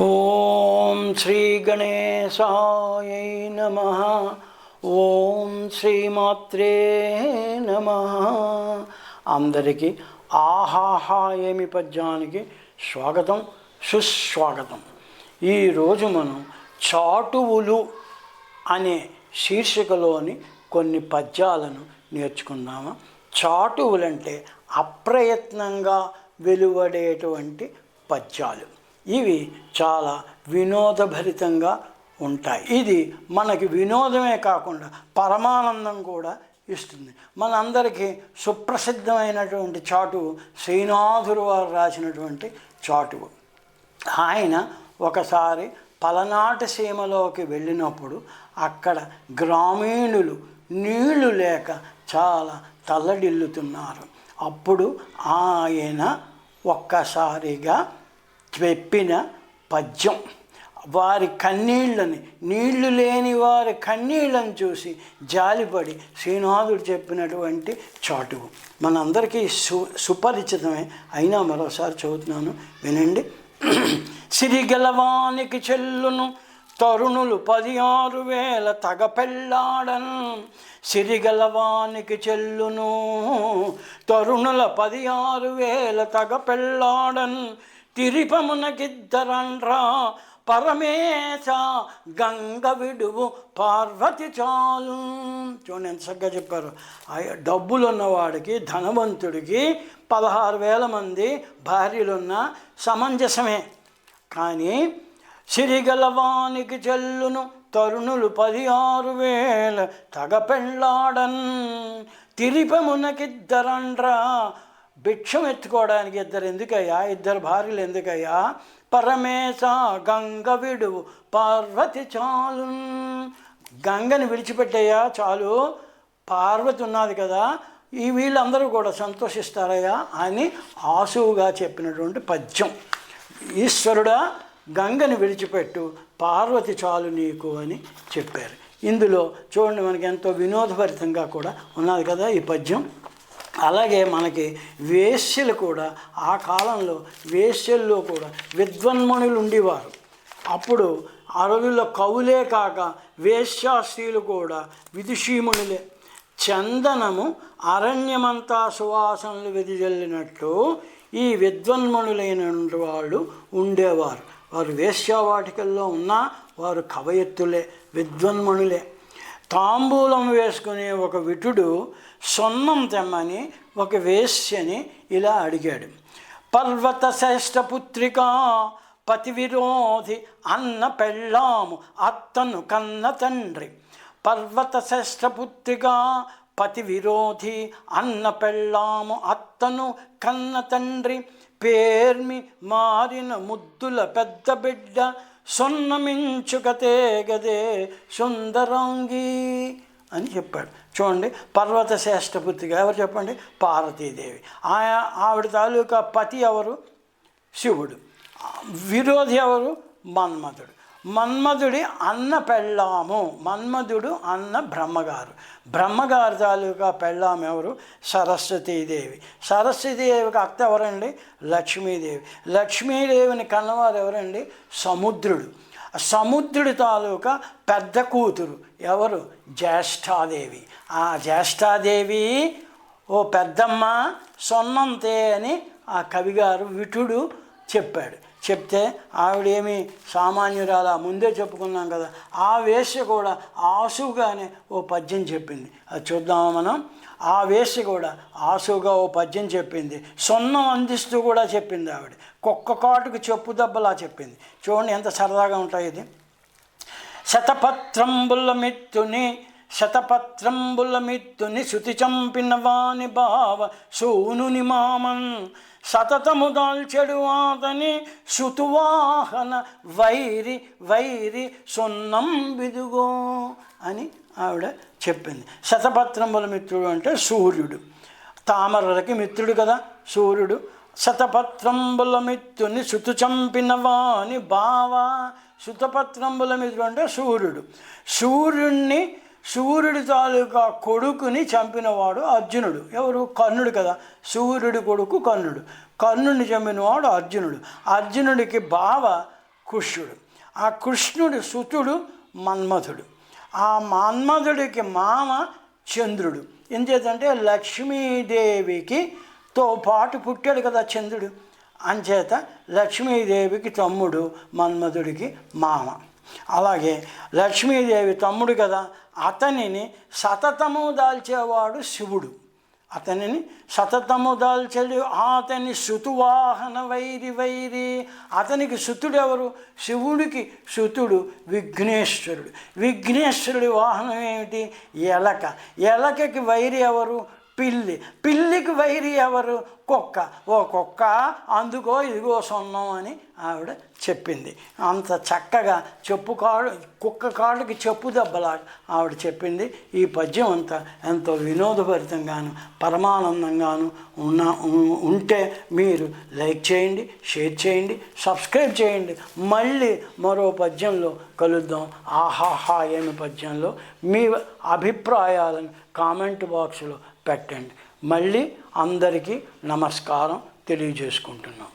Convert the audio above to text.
ఓం శ్రీ గణేశాయ నమ. ఓం శ్రీమాత్రే నమ. అందరికీ ఆహాహా ఏమి పద్యానికి స్వాగతం సుస్వాగతం. ఈరోజు మనం చాటువులు అనే శీర్షికలోని కొన్ని పద్యాలను నేర్చుకుందాము? చాటువులంటే అప్రయత్నంగా వెలువడేటువంటి పద్యాలు. ఇవి చాలా వినోదభరితంగా ఉంటాయి. ఇది మనకి వినోదమే కాకుండా పరమానందం కూడా ఇస్తుంది. మనందరికీ సుప్రసిద్ధమైనటువంటి చాటువు శ్రీనాథుడు వారు రాసినటువంటి చాటువు ఆయన ఒకసారి పలనాటి సీమలోకి వెళ్ళినప్పుడు అక్కడ గ్రామీణులు నీళ్ళు లేక చాలా తల్లడిల్లుతున్నారు. అప్పుడు ఆయన ఒక్కసారిగా చెప్పిన పద్యం. వారి కన్నీళ్ళని నీళ్ళు లేని వారి కన్నీళ్ళని చూసి జాలిపడి శ్రీనాథుడు చెప్పినటువంటి చాటువు మనందరికీ సు సుపరిచితమే. అయినా మరోసారి చదువుతున్నాను. వినండి. సిరిగలవానికి చెల్లును తరుణులు పది ఆరు వేల తగ పెళ్ళాడన్ సిరిగలవానికి చెల్లును తరుణుల పది ఆరు వేల తగ పెళ్ళాడన్ తిరిపమునకిద్దరండ్రా పరమేశ గంగ విడువు పార్వతి చాలు. చూడండి ఎంత చక్కగా చెప్పారు. ఆ డబ్బులు ఉన్నవాడికి ధనవంతుడికి పదహారు వేల మంది భార్యలున్న సమంజసమే. కానీ సిరిగలవానికి చెల్లును తరుణులు పది ఆరు వేల తగ పెళ్ళాడన్ తిరిపమునకిద్దరండ్రా భిక్షం ఎత్తుకోవడానికి ఇద్దరు ఎందుకయ్యా? ఇద్దరు భార్యలు ఎందుకయ్యా? పరమేశ గంగ విడువు పార్వతి చాలు గంగని విడిచిపెట్టయ్యా చాలు. పార్వతి ఉన్నది కదా. ఈ వీళ్ళందరూ కూడా సంతోషిస్తారయ్యా అని ఆసువుగా చెప్పినటువంటి పద్యం. ఈశ్వరుడా గంగని విడిచిపెట్టు. పార్వతి చాలు నీకు అని చెప్పారు. ఇందులో చూడండి మనకి ఎంతో వినోదభరితంగా కూడా ఉన్నది కదా ఈ పద్యం. అలాగే మనకి వేశ్యలు కూడా ఆ కాలంలో వేశ్యల్లో కూడా విద్వన్మణులు ఉండేవారు. అప్పుడు ఆ రోజుల్లో కవులే కాక వేశ్యాస్త్రీలు కూడా విదుషీమునులే. చందనము అరణ్యమంతా సువాసనలు వెదిజల్లినట్టు ఈ విద్వన్మణులైన వాళ్ళు ఉండేవారు. వారు వేశ్యావాటికల్లో ఉన్నా వారు కవయత్తులే విద్వన్మణులే తాంబూలం వేసుకునే ఒక విటుడు సొన్నం తెమ్మని ఒక వేశ్యని ఇలా అడిగాడు. పర్వత శ్రేష్టపుత్రిక పతి విరోధి అన్న పెళ్ళాము అత్తను కన్న తండ్రి. పర్వత శ్రేష్టపుత్రిక పతి విరోధి అన్న పెళ్ళాము అత్తను కన్న తండ్రి. పేర్మి మారిన ముద్దుల పెద్ద బిడ్డ సున్నమించుకతే గదే సుందరంగి అని చెప్పాడు. చూడండి పర్వత శ్రేష్టపుత్రిగా ఎవరు చెప్పండి? పార్వతీదేవి. ఆయా ఆవిడ తాలూకా పతి ఎవరు? శివుడు. విరోధి ఎవరు? మన్మథుడు మన్మధుడి అన్న పెళ్ళాము. మన్మధుడు అన్న బ్రహ్మగారు. బ్రహ్మగారు తాలూకా పెళ్ళాము ఎవరు? సరస్వతీదేవి. సరస్వతీదేవికి అత్త ఎవరండి? లక్ష్మీదేవి. లక్ష్మీదేవిని కన్నవారు ఎవరండి? సముద్రుడు. సముద్రుడి తాలూకా పెద్ద కూతురు ఎవరు? జ్యేష్ఠాదేవి. ఆ జ్యేష్ఠాదేవి ఓ పెద్దమ్మ సొన్నంతే అని ఆ కవిగారు విటుడు చెప్పాడు. చెప్తే ఆవిడేమి సామాన్యురాలా? ముందే చెప్పుకున్నాం కదా. ఆ వేశ్య కూడా ఆసుగానే ఓ పద్యం చెప్పింది. అది చూద్దామా మనం? ఆ వేశ్య కూడా ఆసుగా ఓ పద్యం చెప్పింది. సొన్నం అందిస్తూ కూడా చెప్పింది ఆవిడ. కుక్క కాటుకు చెప్పు దెబ్బలా చెప్పింది. చూడండి ఎంత సరదాగా ఉంటాయి ఇది. శతపత్రంబుల మిత్తుని శతపత్రంబులమిత్తుని శృతి చంపిన వాని బావ సూనుని మామన్ సతతము దాల్చెడు ఆతని శుతువాహన వైరి వైరి సున్నం విదుగో అని ఆవిడ చెప్పింది. శతపత్రంబుల మిత్రుడు అంటే సూర్యుడు. తామరలకి మిత్రుడు కదా సూర్యుడు. శతపత్రంబుల మిత్రుని శుతు చంపిన వాని బావ శుతపత్రంబుల మిత్రుడు అంటే సూర్యుడు. సూర్యుణ్ణి సూర్యుడి తాలూకా కొడుకుని చంపినవాడు అర్జునుడు. ఎవరు? కర్ణుడు కదా. సూర్యుడి కొడుకు కర్ణుడు. కర్ణుడిని చంపినవాడు అర్జునుడు. అర్జునుడికి బావ కృష్ణుడు. ఆ కృష్ణుడు సుతుడు మన్మధుడు. ఆ మన్మధుడికి మామ చంద్రుడు. ఎంచేతంటే లక్ష్మీదేవికి తో పాటు పుట్టాడు కదా చంద్రుడు. అంచేత లక్ష్మీదేవికి తమ్ముడు మన్మధుడికి మామ. అలాగే లక్ష్మీదేవి తమ్ముడు కదా అతనిని సతతము దాల్చేవాడు శివుడు. అతనిని సతతము దాల్చడు అతని శుతువాహన వైరి వైరి. అతనికి శుతుడు ఎవరు శివుడికి శుతుడు విఘ్నేశ్వరుడు. విఘ్నేశ్వరుడి వాహనం ఏమిటి? ఎలక. ఎలకకి వైరి ఎవరు? పిల్లి పిల్లికి వైరి ఎవరు? కుక్క. ఓ కుక్క అందుకో ఇదిగో సొన్నం అని ఆవిడ చెప్పింది. అంత చక్కగా చెప్పు కాడు కుక్క కాళ్ళకి చెప్పు దెబ్బలా ఆవిడ చెప్పింది. ఈ పద్యం అంతా ఎంతో వినోదభరితంగాను పరమానందంగాను ఉన్న ఉంటే మీరు లైక్ చేయండి షేర్ చేయండి సబ్స్క్రైబ్ చేయండి. మళ్ళీ మరో పద్యంలో కలుద్దాం. ఆహాహా ఏమి పద్యంలో మీ అభిప్రాయాలను కామెంట్ బాక్స్లో పెట్టండి. మళ్ళీ అందరికీ నమస్కారం తెలియజేసుకుంటున్నాం.